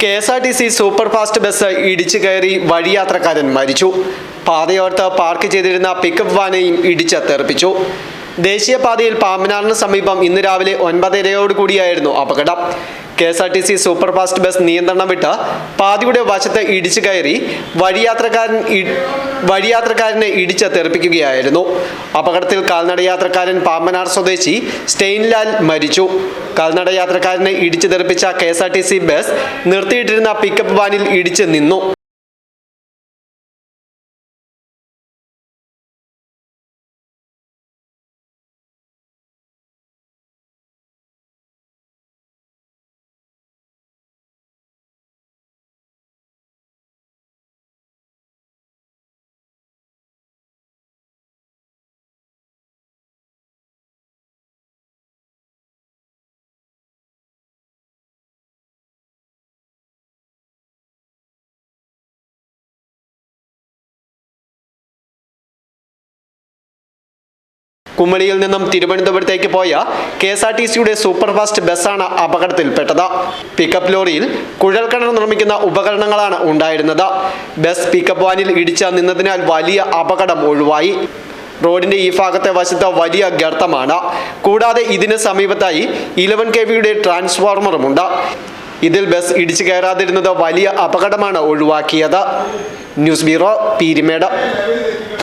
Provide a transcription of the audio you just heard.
K S R T C super fast bus ഇടിച്ചു കയറി വഴിയാത്രക്കാരൻ മരിച്ചു. പാതയോർത്ത് പാർക്ക് ചെയ്തിരുന്ന പിക്കപ്പ് വാനെയും ഇടിച്ച് തെറിപ്പിച്ചു ദേശീയപാതയിൽ പാമ്പനാറിന് സമീപം ഇന്ന് രാവിലെ ഒൻപതരയോടുകൂടിയായിരുന്നു അപകടം. K S R T C super fast bus നിയന്ത്രണം വിട്ട് പാതിയുടെ വശത്ത് ഇടിച്ചു കയറി വഴിയാത്രക്കാരൻ വഴിയാത്രക്കാരനെ ഇടിച്ച് തെറിപ്പിക്കുകയായിരുന്നു. അപകടത്തിൽ കാൽനടയാത്രക്കാരൻ പാമ്പനാർ സ്വദേശി സ്റ്റെയിൻലാൽ മരിച്ചു. കാൽനടയാത്രക്കാരനെ ഇടിച്ചു തെറിപ്പിച്ച കെ ബസ് നിർത്തിയിട്ടിരുന്ന പിക്കപ്പ് വാനിൽ ഇടിച്ച് നിന്നു. കുമളിയിൽ നിന്നും തിരുവനന്തപുരത്തേക്ക് പോയ കെ എസ് ആർ ടി സിയുടെ സൂപ്പർഫാസ്റ്റ് ബസ്സാണ് അപകടത്തിൽപ്പെട്ടത്. പിക്കപ്പ് ലോറിയിൽ കുഴൽക്കിണർ നിർമ്മിക്കുന്ന ഉപകരണങ്ങളാണ് ഉണ്ടായിരുന്നത്. ബസ് പിക്കപ്പ് വാനിൽ ഇടിച്ച് നിന്നതിനാൽ വലിയ അപകടം ഒഴിവായി. റോഡിന്റെ ഈ ഭാഗത്തെ വശത്ത് വലിയ ഗർത്തമാണ്. കൂടാതെ ഇതിന് സമീപത്തായി ഇലവൻ കെ വിയുടെ ട്രാൻസ്ഫോർമറുമുണ്ട്. ഇതിൽ ബസ് ഇടിച്ചു കയറാതിരുന്നത് വലിയ അപകടമാണ് ഒഴിവാക്കിയത്. News bureau Peermade.